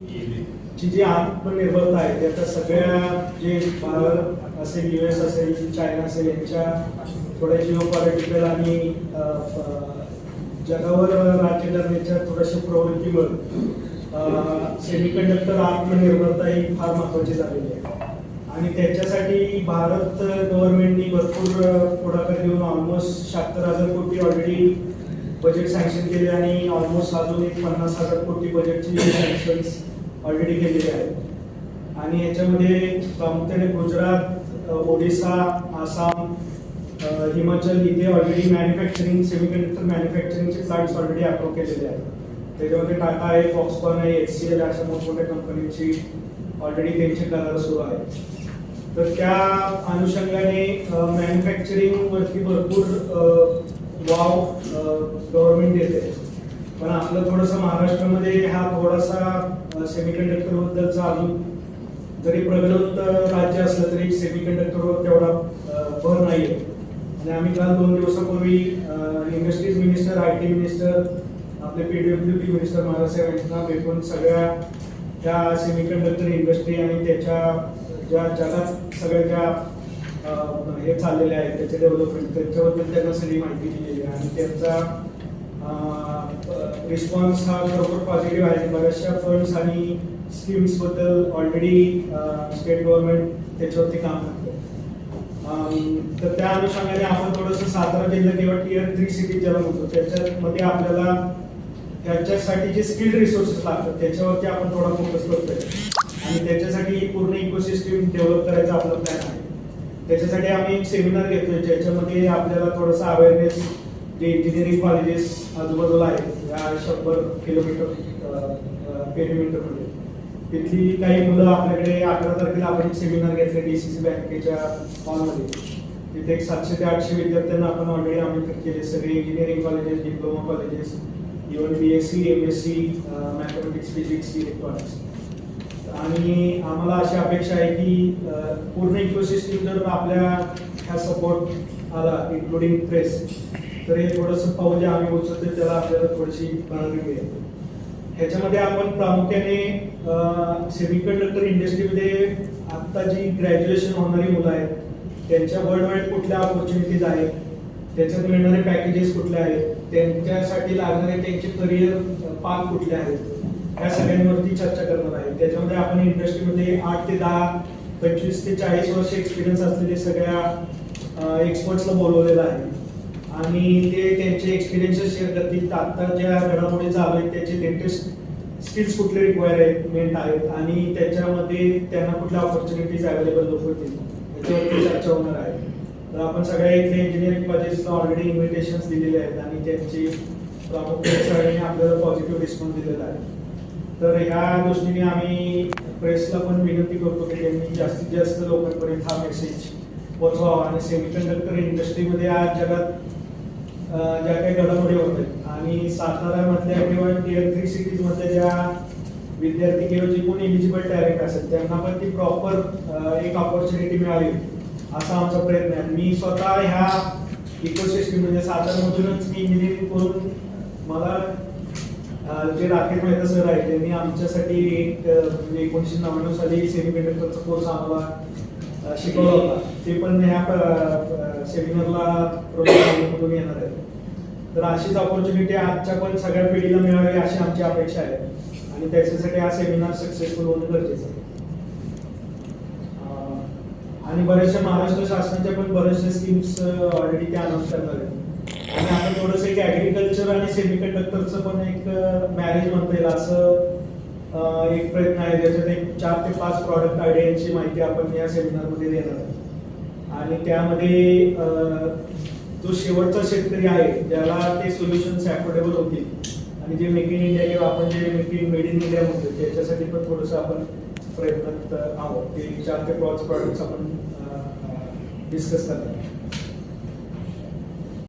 ची जी आत्मनिर्भरता आहे ती आता सगळ्या जे भारत असेल यू एस असेल चायना असेल यांच्या थोड्या जिओ पॉलिटिकल आणि जगावर राज्य करण्याच्या थोड्याशा प्रवृत्तीवर सेमीकंडक्टर आत्मनिर्भरता ही फार महत्वाची झालेली आहे. आणि त्याच्यासाठी भारत गव्हर्नमेंटनी भरपूर पुढाकार घेऊन ऑलमोस्ट शहात्तर हजार कोटी ऑलरेडी बजेट सँक्शन केले आणि ऑलमोस्ट अजून एक पन्नास हजार कोटी बजेटची सँक्शन्स ऑलरेडी केलेले आहेत. आणि याच्यामध्ये प्रामुख्याने गुजरात ओडिसा आसाम हिमाचल इथे ऑलरेडी मॅन्युफॅक्चरिंग सेमीकंडक्टर मॅन्युफॅक्चरिंगचे प्लांट्स ऑलरेडी अप्रूव्ह केलेले आहेत. त्याच्यामध्ये टाटा आहे फॉक्सकॉन आहे एच सी एल अशा मोठमोठ्या कंपनीची ऑलरेडी त्यांचे करार सुरू आहेत तर त्या अनुषंगाने मॅन्युफॅक्चरिंग वरती भरपूर वाव गव्हर्नमेंट देते पण आपलं थोडंसं महाराष्ट्रामध्ये हा थोडासा सेमीकंडक्टर बद्दलचा अजून जरी प्रगत राज्य असलं तरी सेमीकंडक्टरवर तेवढा भर नाही आहे आणि आम्ही काल दोन दिवसापूर्वी industries minister I T minister आपले पीडब्ल्यू डी मिनिस्टर महाराजसाहेब यांना भेटून सगळ्या त्या सेमीकंडक्टर इंडस्ट्री आणि त्याच्या ज्या जगात सगळ्या ज्या हे चाललेले आहेत त्याचे डेव्हलपमेंट त्याच्याबद्दल त्यांना सगळी माहिती दिलेली आहे. आणि त्यांचा रिस्पॉन्स हा बरोबर पॉझिटिव्ह आहे. बऱ्याचशा फंड्स आणि स्कीम्सबद्दल ऑलरेडी स्टेट गव्हर्नमेंट त्याच्यावरती काम करते तर त्या अनुषंगाने आपण थोडंसं सातारा जिल्हा किंवा टिअर थ्री सिटी ज्याला म्हणतो त्याच्यामध्ये आपल्याला त्याच्यासाठी जे स्किल्ड रिसोर्सेस लागतात त्याच्यावरती आपण थोडा फोकस करतोय. आणि त्याच्यासाठी पूर्ण इकोसिस्टीम डेव्हलप करायचा आपला प्लॅन आहे. त्याच्यासाठी आम्ही एक सेमिनार घेतोय ज्याच्यामध्ये आपल्याला थोडासा अवेअरनेस जे इंजिनिअरिंग कॉलेजेस आजूबाजूला आहेत या शंभर किलोमीटर पेरिमीटरमध्ये तिथली काही मुलं आपल्याकडे अकरा तारखेला आपण एक सेमिनार घेतले डी सी सी बँकेच्या हॉलमध्ये तिथे एक सातशे ते आठशे विद्यार्थ्यांना आपण ऑलरेडी आमंत्रित केले. सगळे engineering colleges diploma colleges even B S C M S C mathematics physics electronics आणि आम्हाला अशी अपेक्षा आहे की पूर्ण इकोसिस्टीम जर आपल्या ह्या सपोर्ट आला इन्क्लुडिंग प्रेस तर हे थोडंसं पाऊल जे आम्ही उचलतो त्याला आपल्याला थोडीशी बांधणी मिळेल. ह्याच्यामध्ये आपण प्रामुख्याने सेमीकंडक्टर इंडस्ट्रीमध्ये आत्ता जी ग्रॅज्युएशन होणारी मुलं आहेत त्यांच्या वर्ल्ड वाईड कुठल्या ऑपॉर्च्युनिटीज आहेत त्याच्यात मिळणारे पॅकेजेस कुठले आहेत त्यांच्यासाठी लागणारे त्यांचे करिअर पाथ कुठले आहेत या सगळ्यांवरती चर्चा करणार आहे. त्याच्यामध्ये आपण इंडस्ट्रीमध्ये आठ ते दहा पंचवीस ते चाळीस वर्ष एक्सपिरियन्स असलेले सगळ्या एक्सपर्ट्सला बोलवलेलं आहे. आणि ते त्यांचे एक्सपिरियन्सेस शेअर करतील. आता ज्या घडामोडी चालू आहेत त्याचे लेटेस्ट स्किल्स कुठले रिक्वायरमेंट आहेत आणि त्याच्यामध्ये त्यांना कुठल्या ऑपॉर्च्युनिटीज अवेलेबल होतील याच्यावरती चर्चा होणार आहे. तर आपण सगळ्या इथले इंजिनिअरिंग कॉलेजला ऑलरेडी इन्व्हिटेशन्स दिलेले आहेत. आणि त्यांची प्रामुख्याने आपल्याला पॉझिटिव्ह रिस्पॉन्स दिलेला आहे. तर ह्या दृष्टीने आम्ही प्रेसला पण विनंती करतो की त्यांनी जास्तीत जास्त लोकांपर्यंत हा मेसेज पोचवावा आणि सेमीकंडक्टर इंडस्ट्रीमध्ये आज जगात ज्या काही घडामोडी होत आहेत आणि सातारामधल्या किंवा टिअर थ्री सिटीजमधल्या ज्या विद्यार्थी किंवा जे कोणी इलिजिबल टॅलेंट असेल त्यांना पण ती प्रॉपर एक ऑपॉर्च्युनिटी मिळावी असा आमचा प्रयत्न आहे. मी स्वतः ह्या इकोसिस्टीम म्हणजे सातारामधूनच मी इंजिनिअरिंग करून मला जे राकेश मेहता सर आहेत त्यांनी आमच्यासाठी एक म्हणजे एकोणीसशे नव्याण्णव साली सेमीकंडक्टरचा कोर्स आम्हाला शिकवला होता. ते पण ह्या सेमिनारला प्रोग्राम येणार आहे तर अशीच ऑपॉर्च्युनिटी आजच्या पण सगळ्या पिढीला मिळावी अशी आमची अपेक्षा आहे. आणि त्याच्यासाठी हा सेमिनार सक्सेसफुल होणं गरजेचं आहे. आणि बऱ्याचशा महाराष्ट्र शासनाच्या पण बऱ्याचशा स्कीम्स ऑलरेडी ते अनाऊन्स करणार आहेत. आता थोडस एक ऍग्रिकल्चर आणि सेमीकंडक्टरचं पण एक मॅरेज म्हणता येईल असं एक प्रयत्न आहे. ज्याच्यात एक चार ते पाच प्रॉडक्ट आयडियांची माहिती आपण या सेमिनारमध्ये देणार आहे आणि त्यामध्ये जो शेवटचा शेतकरी आहे ज्याला ते सोल्युशन्स अफोर्डेबल होतील. आणि जे मेक इन इंडिया किंवा आपण जे make in made in India म्हणतो त्याच्यासाठी पण थोडंसं आपण प्रयत्नात आहोत. ते चार ते पाच प्रॉडक्ट्स आपण डिस्कस करणार